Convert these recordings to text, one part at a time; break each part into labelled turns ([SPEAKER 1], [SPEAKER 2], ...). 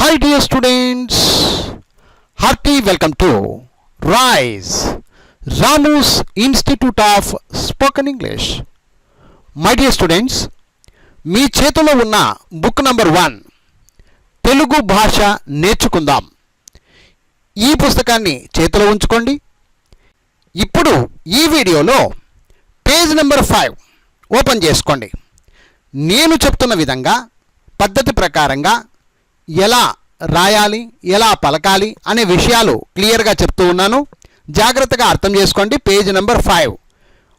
[SPEAKER 1] Hi dear students hearty welcome to RISE, Ramu's institute of Spoken English my dear students మీ చేతిలో ఉన్న book number one Telugu భాష నేర్చుకుందాం. ఈ పుస్తకాన్ని చేతిలో ఉంచుకోండి. ఇప్పుడు ఈ వీడియోలో పేజ్ నెంబర్ ఫైవ్ ఓపెన్ చేసుకోండి. నేను చెప్తున్న విధంగా పద్ధతి ప్రకారంగా ఎలా రాయాలి ఎలా పలకాలి అనే విషయాలు క్లియర్గా చెప్తూ ఉన్నాను. జాగ్రత్తగా అర్థం చేసుకోండి. Page number five.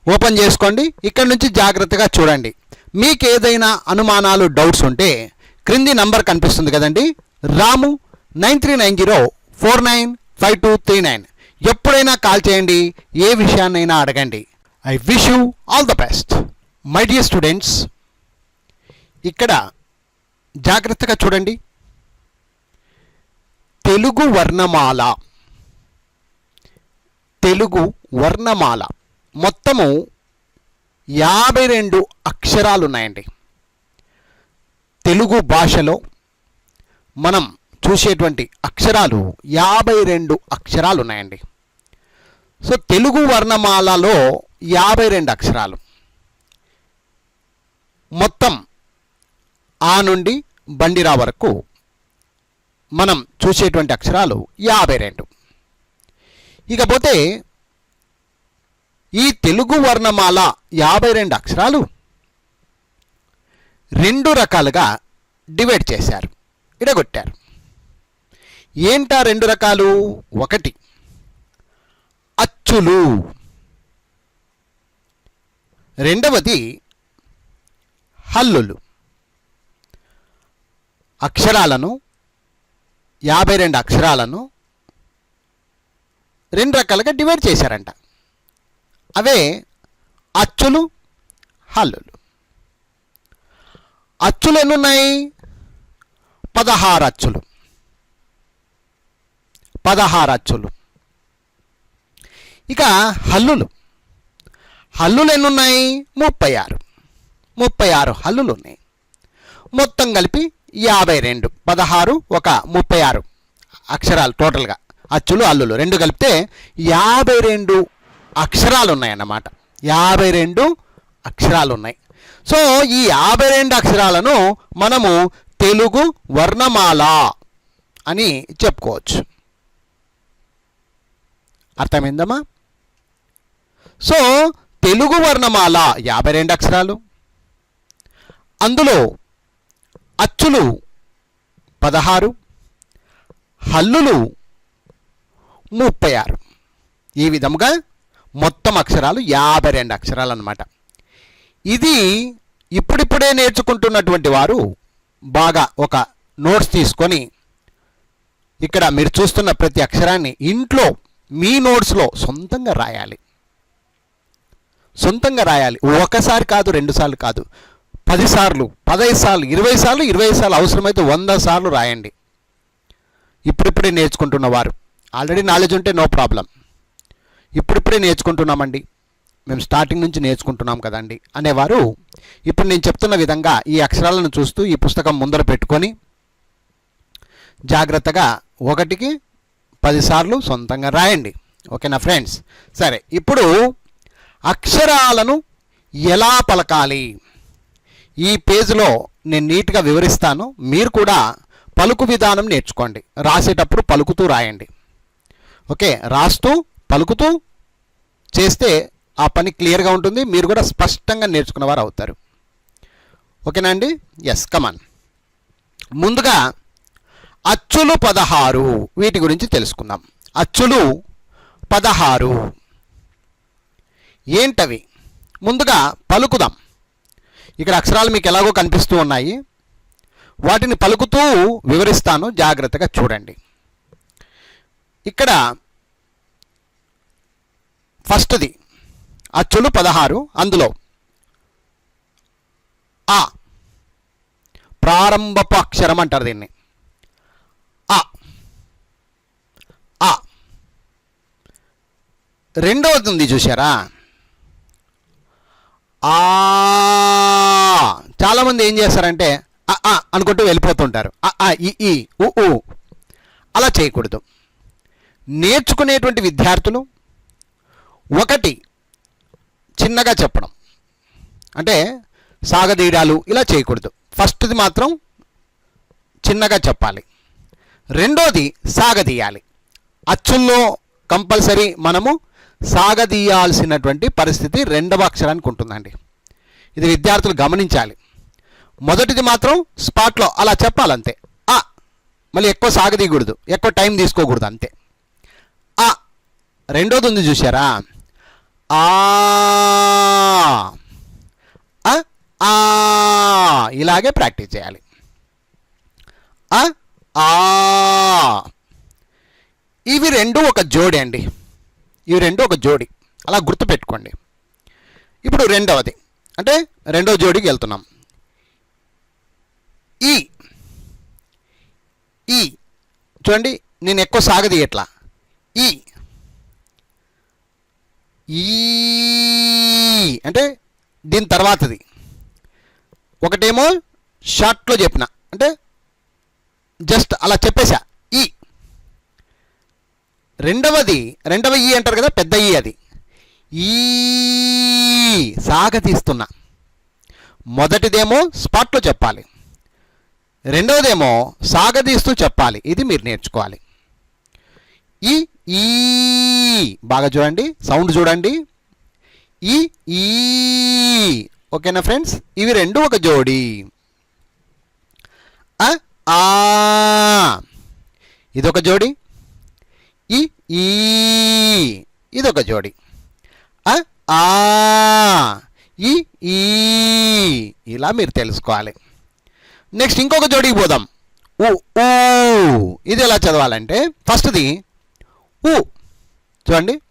[SPEAKER 1] ఓపెన్ చేసుకోండి. ఇక్కడ నుంచి జాగ్రత్తగా చూడండి. మీకు ఏదైనా అనుమానాలు డౌట్స్ ఉంటే క్రింది నంబర్ కనిపిస్తుంది కదండి. Ramu nine three nine zero four nine five two three nine. ఎప్పుడైనా కాల్ చేయండి. ఏ విషయాన్నైనా అడగండి. I wish you all the best. My dear students ఇక్కడ జాగ్రత్తగా చూడండి. తెలుగు వర్ణమాల. తెలుగు వర్ణమాల. మొత్తము యాభై రెండు అక్షరాలు ఉన్నాయండి తెలుగు భాషలో మనం చూసేటువంటి అక్షరాలు యాభై రెండు అక్షరాలు ఉన్నాయండి సో తెలుగు వర్ణమాలలో యాభై రెండు అక్షరాలు. మొత్తం ఆ నుండి బండిరా వరకు మనం చూసేటువంటి అక్షరాలు యాభై రెండు. ఇకపోతే ఈ తెలుగు వర్ణమాల యాభై రెండు అక్షరాలు రెండు రకాలుగా డివైడ్ చేశారు ఇడగొట్టారు. ఏంటా రెండు రకాలు? ఒకటి అచ్చులు. రెండవది హల్లులు. అక్షరాలను యాభై రెండు అక్షరాలను రెండు రకాలుగా డివైడ్ చేశారంట. అవే అచ్చులు హల్లులు. అచ్చులు ఎన్నున్నాయి? పదహారు అచ్చులు. పదహారు అచ్చులు. ఇక హల్లులు. హల్లులు ఎన్నున్నాయి? ముప్పై ఆరు. ముప్పై ఆరు హల్లులు ఉన్నాయి. మొత్తం కలిపి యాభై రెండు పదహారు ఒక ముప్పై ఆరు అక్షరాలు టోటల్గా. అచ్చులు అల్లులు రెండు కలిపితే యాభై రెండు అక్షరాలు ఉన్నాయన్నమాట యాభై రెండు అక్షరాలు ఉన్నాయి సో ఈ యాభై రెండు అక్షరాలను మనము తెలుగు వర్ణమాల అని చెప్పుకోవచ్చు. అర్థమైందమ్మా? సో తెలుగు వర్ణమాల యాభై రెండు అక్షరాలు అందులో అచ్చులు. పదహారు. హల్లులు. ముప్పై ఆరు. ఈ విధముగా మొత్తం అక్షరాలు యాభై రెండు అక్షరాలు అన్నమాట ఇది ఇప్పుడిప్పుడే నేర్చుకుంటున్నటువంటి వారు బాగా ఒక నోట్స్ తీసుకొని ఇక్కడ మీరు చూస్తున్న ప్రతి అక్షరాన్ని ఇంట్లో మీ నోట్స్లో సొంతంగా రాయాలి. సొంతంగా రాయాలి. ఒకసారి కాదు రెండు సార్లు కాదు. పది సార్లు పదహైదు సార్లు ఇరవై సార్లు ఇరవై సార్లు అవసరమైతే వంద సార్లు రాయండి. ఇప్పుడిప్పుడే నేర్చుకుంటున్న వారు. ఆల్రెడీ నాలెడ్జ్ ఉంటే నో ప్రాబ్లం ఇప్పుడిప్పుడే నేర్చుకుంటున్నామండి. మేము స్టార్టింగ్ నుంచి నేర్చుకుంటున్నాం కదండి అనేవారు ఇప్పుడు నేను చెప్తున్న విధంగా ఈ అక్షరాలను చూస్తూ ఈ పుస్తకం ముందర పెట్టుకొని జాగ్రత్తగా ఒకటికి పదిసార్లు సొంతంగా రాయండి. ఓకేనా ఫ్రెండ్స్? సరే ఇప్పుడు అక్షరాలను ఎలా పలకాలి? ఈ పేజీలో నేను నీట్గా వివరిస్తాను. మీరు కూడా పలుకు విధానం నేర్చుకోండి. రాసేటప్పుడు పలుకుతూ రాయండి. ఓకే? రాస్తూ పలుకుతూ చేస్తే ఆ పని క్లియర్గా ఉంటుంది. మీరు కూడా స్పష్టంగా నేర్చుకున్నవారు అవుతారు. ఓకేనా అండి? ఎస్ కమాన్ ముందుగా అచ్చులు పదహారు. వీటి గురించి తెలుసుకుందాం. అచ్చులు పదహారు. ఏంటవి? ముందుగా పలుకుదాం. ఇక్కడ అక్షరాలు మీకు ఎలాగో కనిపిస్తూ ఉన్నాయి. వాటిని పలుకుతూ వివరిస్తాను. జాగ్రత్తగా చూడండి. ఇక్కడ ఫస్ట్ది అచ్చులు పదహారు అందులో ఆ ప్రారంభపు అక్షరం అంటారు దీన్ని. ఆ ఆ. రెండవది ఉంది చూసారా ఆ. చాలామంది ఏం చేస్తారంటే ఆ అనుకుంటూ వెళ్ళిపోతుంటారు. ఈ ఈ ఉ ఊ అలా చేయకూడదు. నేర్చుకునేటువంటి విద్యార్థులు ఒకటి చిన్నగా చెప్పడం. అంటే సాగదీయడాలు ఇలా చేయకూడదు. ఫస్ట్ది మాత్రం చిన్నగా చెప్పాలి. రెండోది సాగదీయాలి. అచ్చుల్లో కంపల్సరీ మనము సాగదీయాల్సినటువంటి పరిస్థితి రెండవ అక్షరానికి ఉంటుందండి. ఇది విద్యార్థులు గమనించాలి. మొదటిది మాత్రం స్పాట్లో అలా చెప్పాలంతే. ఆ మళ్ళీ ఎక్కువ సాగదీయకూడదు. ఎక్కువ టైం తీసుకోకూడదు అంతే. ఆ రెండోది ఉంది చూసారా ఆ ఆ, ఆ ఇలాగే ప్రాక్టీస్ చేయాలి. ఆ ఆ. ఇవి రెండు ఒక జోడి అండి ఈ రెండు ఒక జోడి. అలా గుర్తుపెట్టుకోండి. ఇప్పుడు రెండవది. అంటే రెండవ జోడికి వెళ్తున్నాం. ఈ. ఈ. చూడండి నేను ఎక్కువ సాగదీయట్లా. ఈ. ఈ. అంటే దీని తర్వాతది. ఒకటేమో షార్ట్లో చెప్పిన. అంటే జస్ట్ అలా చెప్పేశా. రెండవది రెండవ ఈ అంటారు కదా పెద్ద ఈ అది. ఈ సాగతీస్తున్నా. మొదటిదేమో స్పాట్లో చెప్పాలి. రెండవదేమో సాగదీస్తూ చెప్పాలి. ఇది మీరు నేర్చుకోవాలి. ఈ ఈ బాగా చూడండి సౌండ్ చూడండి. ఈ ఈ ఓకేనా ఫ్రెండ్స్? ఇవి రెండు ఒక జోడి. ఆ ఆ. ఇదొక జోడి. ఈ ఈ. ఇదొక జోడి. ఆ ఈ ఈ. ఇలా మీరు తెలుసుకోవాలి. నెక్స్ట్ ఇంకొక జోడికి పోదాం. ఉ ఊ. ఇది ఎలా చదవాలంటే ఫస్ట్ది ఊ. చూడండి.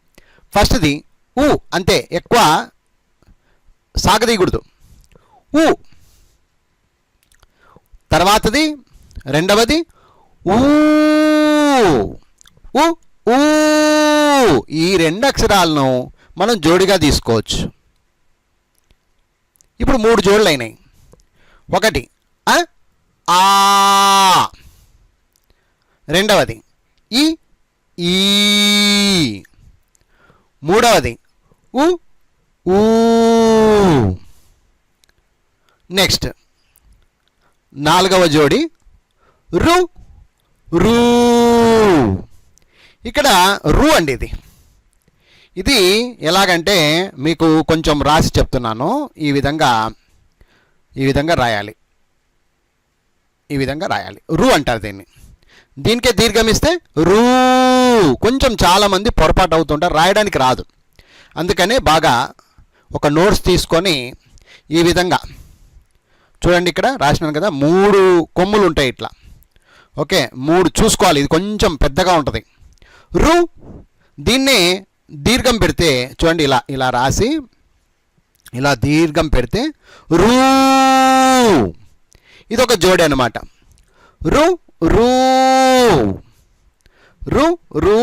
[SPEAKER 1] ఫస్ట్ది ఊ అంతే. ఎక్కువ సాగదీయకూడదు. ఊ. తర్వాతది రెండవది ఊ. ఊ. ఊ ఈ రెండు అక్షరాలను మనం జోడిగా తీసుకోవచ్చు. ఇప్పుడు మూడు జోడులు అయినాయి. ఒకటి ఆ రెండవది ఈ ఈ. మూడవది ఉ ఊ. నెక్స్ట్ నాలుగవ జోడి రు రూ. ఇక్కడ రు అండి ఇది. ఇది ఎలాగంటే మీకు కొంచెం రాసి చెప్తున్నాను. ఈ విధంగా ఈ విధంగా రాయాలి. ఈ విధంగా రాయాలి. రు అంటారు దీన్ని. దీనికే దీర్ఘమిస్తే రూ. కొంచెం చాలామంది పొరపాటు అవుతుంటారు రాయడానికి రాదు. అందుకనే బాగా ఒక నోట్స్ తీసుకొని ఈ విధంగా చూడండి ఇక్కడ రాసినాను కదా మూడు కొమ్ములు ఉంటాయి ఇట్లా. ఓకే మూడు చూసుకోవాలి. ఇది కొంచెం పెద్దగా ఉంటుంది. రు. దీన్నే దీర్ఘం పెడితే చూడండి ఇలా ఇలా రాసి ఇలా దీర్ఘం పెడితే రూ. ఇది ఒక జోడి అనమాట రు రూ. రు రూ.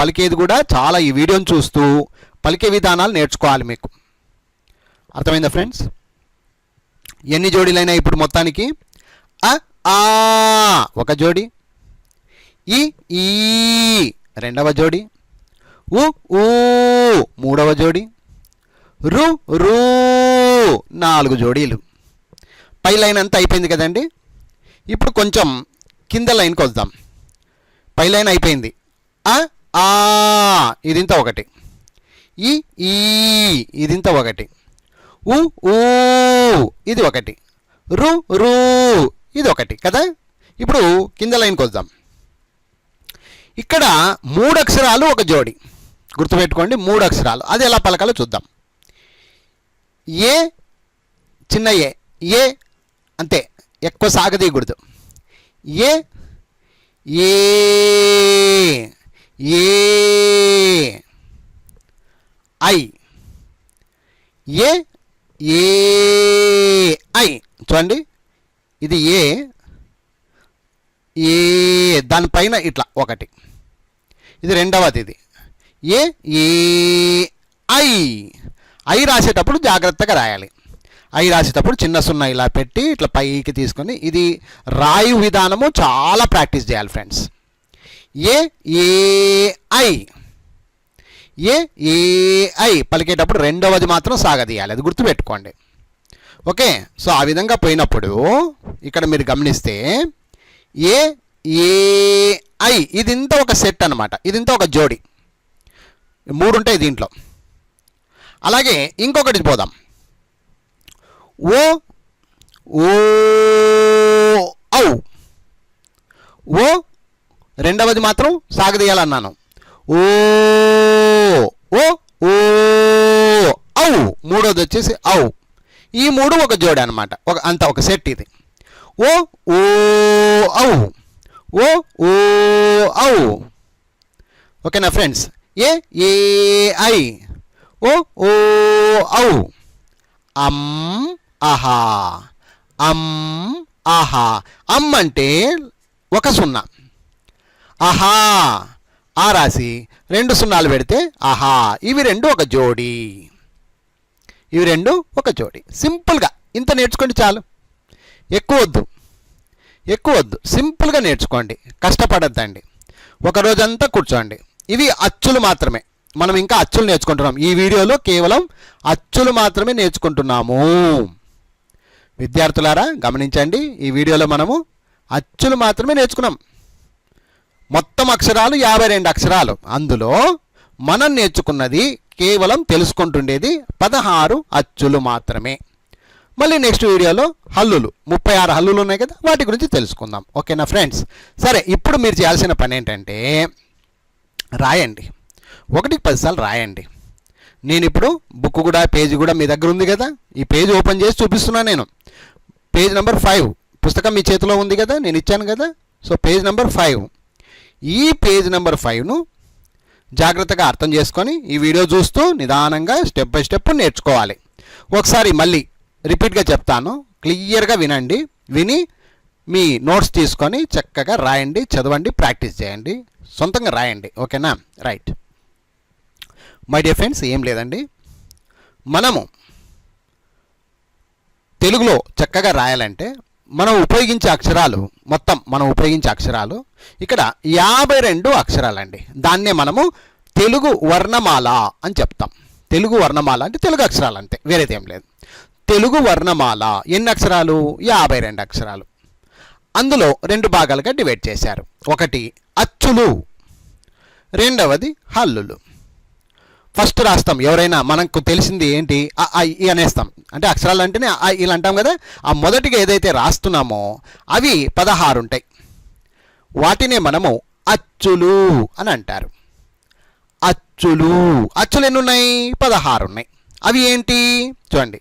[SPEAKER 1] పలికేది కూడా చాలా ఈ వీడియోని చూస్తూ పలికే విధానాలు నేర్చుకోవాలి మీకు. అర్థమైందా ఫ్రెండ్స్? ఎన్ని జోడీలైనా ఇప్పుడు మొత్తానికి అ ఆ. ఒక జోడి ఈ ఈ. రెండవ జోడి. ఉ ఊ. మూడవ జోడి. రు రూ. నాలుగు జోడీలు. పై లైన్ అంతా అయిపోయింది కదండి? ఇప్పుడు కొంచెం కింద లైన్కి వద్దాం. పై లైన్ అయిపోయింది. ఆ ఆ. ఇదింత ఒకటి. ఈ ఈ. ఇదింత ఒకటి. ఉ ఊ. ఇది ఒకటి. రు రూ. ఇది ఒకటి కదా? ఇప్పుడు కింద లైన్కి వద్దాం. ఇక్కడ మూడు అక్షరాలు ఒక జోడి. గుర్తుపెట్టుకోండి మూడు అక్షరాలు అది ఎలా పలకాలో చూద్దాం. ఏ చిన్న ఏ. ఏ అంతే. ఎక్కువ సాగదీయకూడదు. ఏ ఏ A I. A A I. చూడండి. ఇది ఏ ఏ దానిపైన ఇట్లా ఒకటి. ఇది రెండవది ఇది ఏ? A I. ఐ రాసేటప్పుడు జాగ్రత్తగా రాయాలి. ఐ రాసేటప్పుడు చిన్న సున్నా ఇలా పెట్టి ఇట్లా పైకి తీసుకొని ఇది రాయు విధానము చాలా ప్రాక్టీస్ చేయాలి friends. A? A I. A? A I. పలికేటప్పుడు రెండవది మాత్రం సాగదీయాలి. అది గుర్తుపెట్టుకోండి. ఓకే? సో ఆ విధంగా పోయినప్పుడు ఇక్కడ మీరు గమనిస్తే ఏ ఏ ఐ ఇది ఇంత ఒక సెట్ అనమాట ఇది ఇంత ఒక జోడి. మూడు ఉంటాయి దీంట్లో. అలాగే ఇంకొకటి పోదాం. ఓ ఓ ఔ. ఓ రెండవది మాత్రం సాగదీయాలన్నాను. ఓ ఓ ఓ ఔ. మూడోది వచ్చేసి ఔ. ఈ మూడు ఒక జోడి అనమాట ఒక అంత ఒక సెట్ ఇది. ఓ ఓ ఔ. ఓ ఓ ఔ. ఓకేనా ఫ్రెండ్స్? A A I. ఓ ఓ ఔ. అమ్ ఆహా అమ్ ఆహా అమ్ అంటే ఒక సున్నా. ఆహా ఆ రాసి రెండు సున్నాలు పెడితే ఆహా ఇవి రెండు ఒక జోడి. ఇవి రెండు ఒక జోడి. సింపుల్గా. ఇంత నేర్చుకోండి చాలు. ఎక్కువ వద్దు. ఎక్కువ వద్దు. సింపుల్గా నేర్చుకోండి. కష్టపడద్దండి. ఒక రోజంతా కూర్చోండి. ఇవి అచ్చులు మాత్రమే. మనం ఇంకా అచ్చులు నేర్చుకుంటున్నాం. ఈ వీడియోలో కేవలం అచ్చులు మాత్రమే నేర్చుకుంటున్నాము. విద్యార్థులారా గమనించండి. ఈ వీడియోలో మనము అచ్చులు మాత్రమే నేర్చుకున్నాం. మొత్తం అక్షరాలు యాభై రెండు అక్షరాలు. అందులో మనం నేర్చుకున్నది కేవలం తెలుసుకుంటుండేది పదహారు అచ్చులు మాత్రమే. మళ్ళీ నెక్స్ట్ వీడియోలో హల్లులు. ముప్పై ఆరు హల్లులు ఉన్నాయి కదా వాటి గురించి తెలుసుకుందాం. ఓకేనా ఫ్రెండ్స్ సరే ఇప్పుడు మీరు చేయాల్సిన పని ఏంటంటే రాయండి. ఒకటికి పదిసార్లు రాయండి. నేను ఇప్పుడు బుక్ కూడా పేజీ కూడా మీ దగ్గర ఉంది కదా ఈ పేజ్ ఓపెన్ చేసి చూపిస్తున్నాను నేను. పేజ్ నెంబర్ ఫైవ్ పుస్తకం మీ చేతిలో ఉంది కదా నేను ఇచ్చాను కదా. సో పేజ్ నెంబర్ ఫైవ్ ఈ పేజ్ నెంబర్ ఫైవ్ను జాగ్రత్తగా అర్థం చేసుకొని ఈ వీడియో చూస్తూ నిదానంగా స్టెప్ బై స్టెప్ నేర్చుకోవాలి. ఒకసారి మళ్ళీ రిపీట్గా చెప్తాను. క్లియర్గా వినండి. విని మీ నోట్స్ తీసుకొని చక్కగా రాయండి చదవండి ప్రాక్టీస్ చేయండి. సొంతంగా రాయండి. ఓకేనా? రైట్. మై డియర్ ఫ్రెండ్స్ ఏం లేదండి. మనము తెలుగులో చక్కగా రాయాలంటే మనం ఉపయోగించే అక్షరాలు మొత్తం మనం ఉపయోగించే అక్షరాలు ఇక్కడ యాభై రెండు అక్షరాలండి. దాన్నే మనము తెలుగు వర్ణమాల అని చెప్తాం. తెలుగు వర్ణమాల అంటే తెలుగు అక్షరాలు అంతే వేరేదేం లేదు. తెలుగు వర్ణమాల ఎన్ని అక్షరాలు? యాభై రెండు అక్షరాలు. అందులో రెండు భాగాలుగా డివైడ్ చేశారు. ఒకటి అచ్చులు రెండవది హల్లులు. ఫస్ట్ రాస్తాం ఎవరైనా మనకు తెలిసింది ఏంటి? ఆ ఈ అనేస్తాం. అంటే అక్షరాలు అంటేనే ఆ, ఇలా అంటాం కదా? ఆ మొదటిగా ఏదైతే రాస్తున్నామో అవి పదహారు ఉంటాయి. వాటినే మనము అచ్చులు అని అంటారు. అచ్చులు. అచ్చులు ఎన్ని ఉన్నాయి? పదహారు ఉన్నాయి. అవి ఏంటి? చూడండి.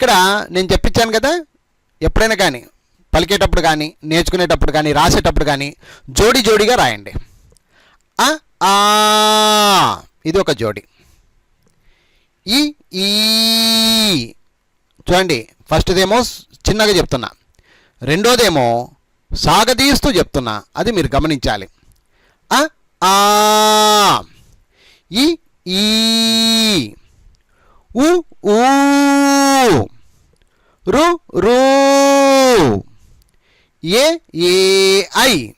[SPEAKER 1] ఇక్కడ నేను చెప్పించాను కదా ఎప్పుడైనా కానీ పలికేటప్పుడు కానీ నేర్చుకునేటప్పుడు కానీ రాసేటప్పుడు కానీ జోడి జోడిగా రాయండి. ఆ ఆ ఇది ఒక జోడి. ఈ ఈ చూడండి ఫస్ట్దేమో చిన్నగా చెప్తున్నా. రెండోదేమో సాగదీస్తూ చెప్తున్నా. అది మీరు గమనించాలి. ఆ ఆ ఈ ఈ ఉ ఊ రు రూ. A A I.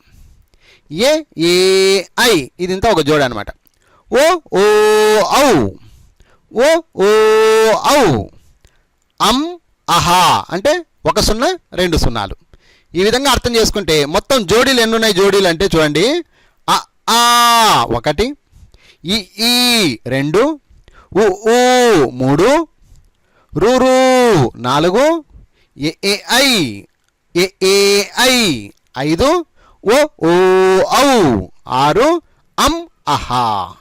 [SPEAKER 1] A A I. ఇది ఇంత ఒక జోడ అనమాట ఓ ఓ ఔ. ఓ ఓ ఔ. అమ్ అహా. అంటే ఒక సున్నా రెండు సున్నాలు. ఈ విధంగా అర్థం చేసుకుంటే మొత్తం జోడీలు ఎన్నున్నాయి జోడీలు అంటే చూడండి. అ ఆ ఒకటి. ఈ ఈ రెండు. ఉ ఊ మూడు. రు రు. నాలుగు. ఏఐ ఏ ఐదు. ఓ ఓ ఔ. ఆరు. అం అహా.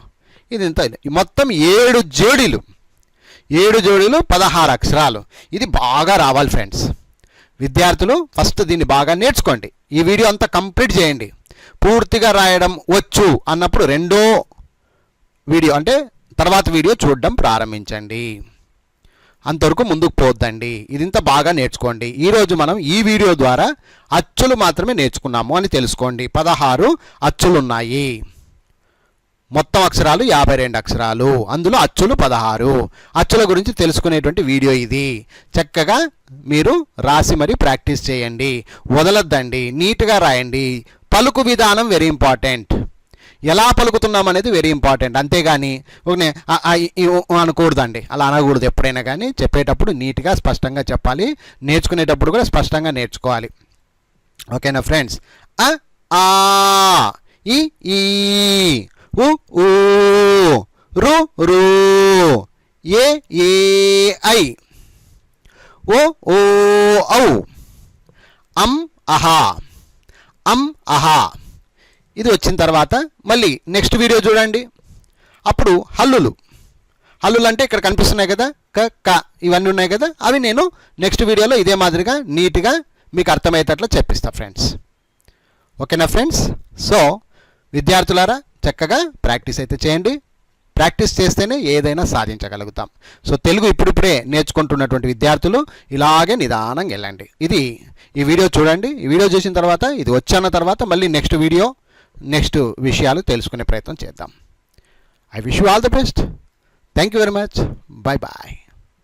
[SPEAKER 1] ఇది ఇంత మొత్తం ఏడు జోడీలు. ఏడు జోడీలు పదహారు అక్షరాలు. ఇది బాగా రావాలి ఫ్రెండ్స్. విద్యార్థులు ఫస్ట్ దీన్ని బాగా నేర్చుకోండి. ఈ వీడియో అంతా కంప్లీట్ చేయండి. పూర్తిగా రాయడం వచ్చు అన్నప్పుడు రెండో వీడియో అంటే తర్వాత వీడియో చూడడం ప్రారంభించండి. అంతవరకు ముందుకు పోద్దండి ఇదింత బాగా నేర్చుకోండి. ఈరోజు మనం ఈ వీడియో ద్వారా అచ్చులు మాత్రమే నేర్చుకున్నాము అని తెలుసుకోండి. పదహారు అచ్చులు ఉన్నాయి మొత్తం అక్షరాలు యాభై రెండు అక్షరాలు. అందులో అచ్చులు పదహారు. అచ్చుల గురించి తెలుసుకునేటువంటి వీడియో ఇది. చక్కగా మీరు రాసి మరి ప్రాక్టీస్ చేయండి. వదలొద్దండి. నీట్గా రాయండి. పలుకు విధానం వెరీ ఇంపార్టెంట్. ఎలా పలుకుతున్నాం అనేది వెరీ ఇంపార్టెంట్ అంతేగాని ఒక అనకూడదండి. అలా అనకూడదు ఎప్పుడైనా కానీ చెప్పేటప్పుడు నీట్గా స్పష్టంగా చెప్పాలి. నేర్చుకునేటప్పుడు కూడా స్పష్టంగా నేర్చుకోవాలి. ఓకేనా ఫ్రెండ్స్? ఆ ఈ ఉ ఊ రు రు ఏ ఏ ఐ. ఓ ఓ ఔ. అం అహా. అం అహా. ఇది వచ్చిన తర్వాత మళ్ళీ నెక్స్ట్ వీడియో చూడండి. అప్పుడు హల్లులు. హల్లులు అంటే ఇక్కడ కనిపిస్తున్నాయి కదా? క క ఇవన్నీ ఉన్నాయి కదా? అవి నేను నెక్స్ట్ వీడియోలో ఇదే మాదిరిగా నీట్గా మీకు అర్థమయ్యేటట్లు చెప్పిస్తా ఫ్రెండ్స్ ఓకేనా ఫ్రెండ్స్ సో విద్యార్థులారా చక్కగా ప్రాక్టీస్ అయితే చేయండి. ప్రాక్టీస్ చేస్తేనే ఏదైనా సాధించగలుగుతాం. సో తెలుగు ఇప్పుడిప్పుడే నేర్చుకుంటున్నటువంటి విద్యార్థులు ఇలాగే నిదానంగా వెళ్ళండి. ఇది ఈ వీడియో చూడండి. ఈ వీడియో చూసిన తర్వాత ఇది వచ్చాన తర్వాత మళ్ళీ నెక్స్ట్ వీడియో నెక్స్ట్ విషయాలు తెలుసుకునే ప్రయత్నం చేద్దాం. I wish you all the best thank you very much bye bye